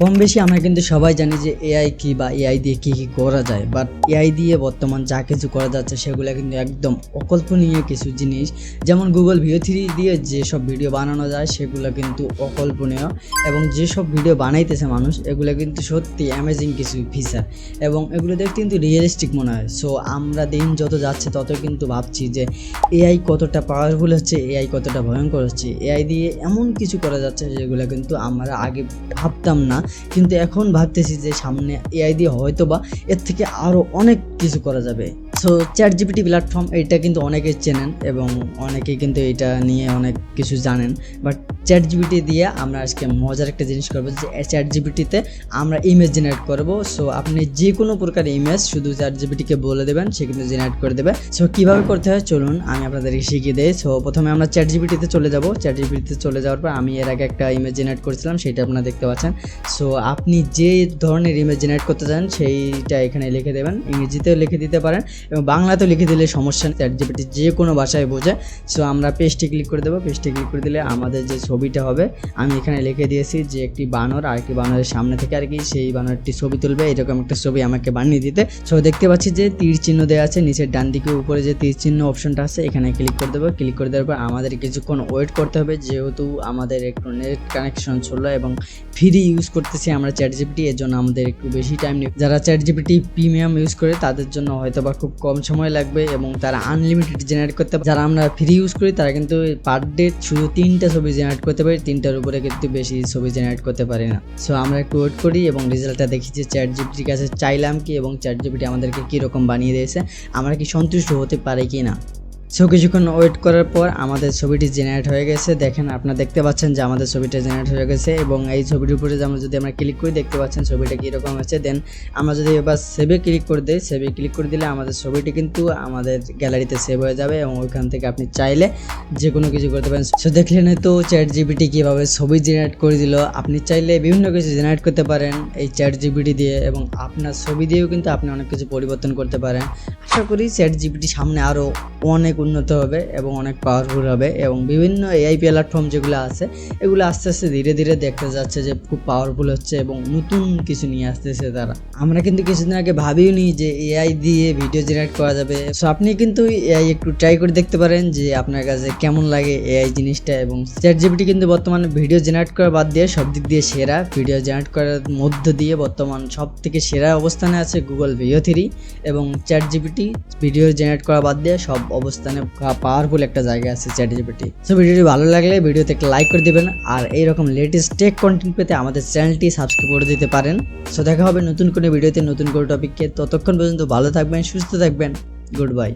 কম বেশি আমরা কিন্তু সবাই জানি যে এআই কি বা এআই দিয়ে কি কি করা যায় বাট এআই দিয়ে বর্তমান যা কিছু করা যাচ্ছে সেগুলো কিন্তু একদম অকল্পনীয় কিছু জিনিস। যেমন গুগল ভিও থ্রি দিয়ে যেসব ভিডিও বানানো যায় সেগুলো কিন্তু অকল্পনীয়, এবং যেসব ভিডিও বানাইতেছে মানুষ, এগুলো কিন্তু সত্যি অ্যামেজিং কিছু ফিচার এবং এগুলো দেখতে কিন্তু রিয়েলিস্টিক মনে হয়। সো আমরা দিন যত যাচ্ছে তত কিন্তু ভাবছি যে এআই কতটা পাওয়ারফুল হচ্ছে এআই কতটা ভয়ঙ্কর হচ্ছে। এআই দিয়ে এমন কিছু করা যাচ্ছে যেগুলো কিন্তু আমরা আগে ভাবতাম না কিন্তু এখন ভাবতেছি যে সামনে এআই দিয়ে হয়তো বা এর থেকে আরও অনেক কিছু করা যাবে। সো চ্যাট জিপিটি প্ল্যাটফর্ম এটা কিন্তু অনেকে চেনেন এবং অনেকে কিন্তু এটা নিয়ে অনেক কিছু জানেন। বাট চ্যাট জিপিটি দিয়ে আমরা আজকে মজার একটা জিনিস করব যে চ্যাট জিপিটিতে আমরা ইমেজ জেনারেট করব। সো আপনি যে কোনো প্রকার ইমেজ শুধু চ্যাট জিপিটিকে বলে দেবেন, সে কিন্তু জেনারেট করে দেবে। সো কীভাবে করতে হয়? চলুন, আমি আপনাদেরকে শিখিয়ে দিই। সো প্রথমে আমরা চ্যাট জিপিটিতে চলে যাব। চ্যাট জিপিটিতে চলে যাওয়ার পর আমি এর আগে একটা ইমেজ জেনারেট করেছিলাম, সেটা আপনারা দেখতে পাচ্ছেন। সো আপনি যে ধরনের ইমেজ জেনারেট করতে চান, সেইটা এখানে লিখে দেবেন। ইংরেজিতেও লিখে দিতে পারেন। এবং বাংলাতেও লিখে দিলে সমস্যা নেই চ্যাট জিপিটি যে কোনো ভাষায় বোঝে। সো আমরা পেজটি ক্লিক করে দেবো। পেজটি ক্লিক করে দিলে আমাদের যে ছবিটা হবে, আমি এখানে লিখে দিয়েছি যে একটি বানর আর একটি বানরের সামনে থেকে আর কি সেই বানরটি ছবি তুলবে। এরকম একটা ছবি আমাকে বানিয়ে দিতে। সো দেখতে পাচ্ছি যে তীর চিহ্ন দেওয়া আছে, নিচের ডান দিকে উপরে যে তীর চিহ্ন অপশনটা আছে, এখানে ক্লিক করে দেবো। ক্লিক করে দেওয়ার পর আমাদের কিছুক্ষণ ওয়েট করতে হবে, যেহেতু আমাদের একটু নেট কানেকশন ছিল এবং ফ্রি ইউজ করতেছি আমরা চ্যাট জিপিটি এর জন্য আমাদের একটু বেশি টাইম নেই। যারা চ্যাট জিপিটি প্রিমিয়াম ইউজ করে, তাদের জন্য হয়তো বা খুব কম সময় লাগবে এবং তারা আনলিমিটেড জেনারেট করতে যারা আমরা ফ্রি ইউজ করি, তারা কিন্তু পার ডে শুধু তিনটা ছবি জেনারেট করতে পারি। তিনটার উপরে কিন্তু বেশি ছবি জেনারেট করতে পারি না। সো আমরা একটু ওয়েট করি এবং রেজাল্টটা দেখি যে চ্যাট জিপিটির কাছে চাইলাম কি এবং চ্যাট জিপিটি আমাদেরকে কীরকম বানিয়ে দিয়েছে। আমরা কি সন্তুষ্ট হতে পারি কি না? সো কিছুক্ষণ ওয়েট করার পর আমাদের ছবিটি জেনারেট হয়ে গেছে। দেখেন, আপনারা দেখতে পাচ্ছেন যে আমাদের ছবিটা জেনারেট হয়ে গেছে এবং এই ছবিটির উপরে আমরা যদি আমরা ক্লিক করি, দেখতে পাচ্ছেন ছবিটা কীরকম হয়েছে। দেন আমরা যদি এবার সেভে ক্লিক করে দিই সেভে ক্লিক করে দিলে আমাদের ছবিটি কিন্তু আমাদের গ্যালারিতে সেভ হয়ে যাবে এবং ওইখান থেকে আপনি চাইলে যে কোনো কিছু করতে পারেন। সো দেখলেন তো চ্যাট জিবিটি কীভাবে ছবি জেনারেট করে দিল। আপনি চাইলে বিভিন্ন কিছু জেনারেট করতে পারেন এই চ্যাট জিবিটি দিয়ে এবং আপনার ছবি দিয়েও কিন্তু আপনি অনেক কিছু পরিবর্তন করতে পারেন। আশা করি চ্যাট জিপিটি সামনে আরও অনেক উন্নত হবে এবং অনেক পাওয়ারফুল হবে এবং বিভিন্ন এআই প্ল্যাটফর্ম যেগুলো আছে, এগুলো আস্তে আস্তে ধীরে ধীরে দেখতে যাচ্ছে যে খুব পাওয়ারফুল হচ্ছে এবং নতুন কিছু নিয়ে আসতেছে তারা। আমরা কিন্তু কিছুদিন আগে ভাবিও নি যে এআই দিয়ে ভিডিও জেনারেট করা যাবে। সো আপনি কিন্তু এআই একটু ট্রাই করে দেখতে পারেন যে আপনার কাছে কেমন লাগে এআই জিনিসটা এবং চ্যাট জিপিটি কিন্তু বর্তমানে ভিডিও জেনারেট করা বাদ দিয়ে সব দিক দিয়ে সেরা। ভিডিও জেনারেট করার মধ্য দিয়ে বর্তমান সব থেকে সেরা অবস্থানে আছে গুগল ভিও থ্রি এবং চ্যাট জিপিটি ভিডিও জেনারেট করা বাদ দিয়ে সব অবস্থানে পাওয়ারফুল একটা জায়গা আছে চ্যাট জিপিটি সো ভিডিওটি ভালো লাগলে ভিডিওতে একটা লাইক করে দিবেন আর এইরকম লেটেস্ট টেক কন্টেন্ট পেতে আমাদের চ্যানেলটি সাবস্ক্রাইব করে দিতে পারেন। সো দেখা হবে নতুন কোনো ভিডিওতে নতুন কোনো টপিককে ততক্ষণ পর্যন্ত ভালো থাকবেন, সুস্থ থাকবেন। Good bye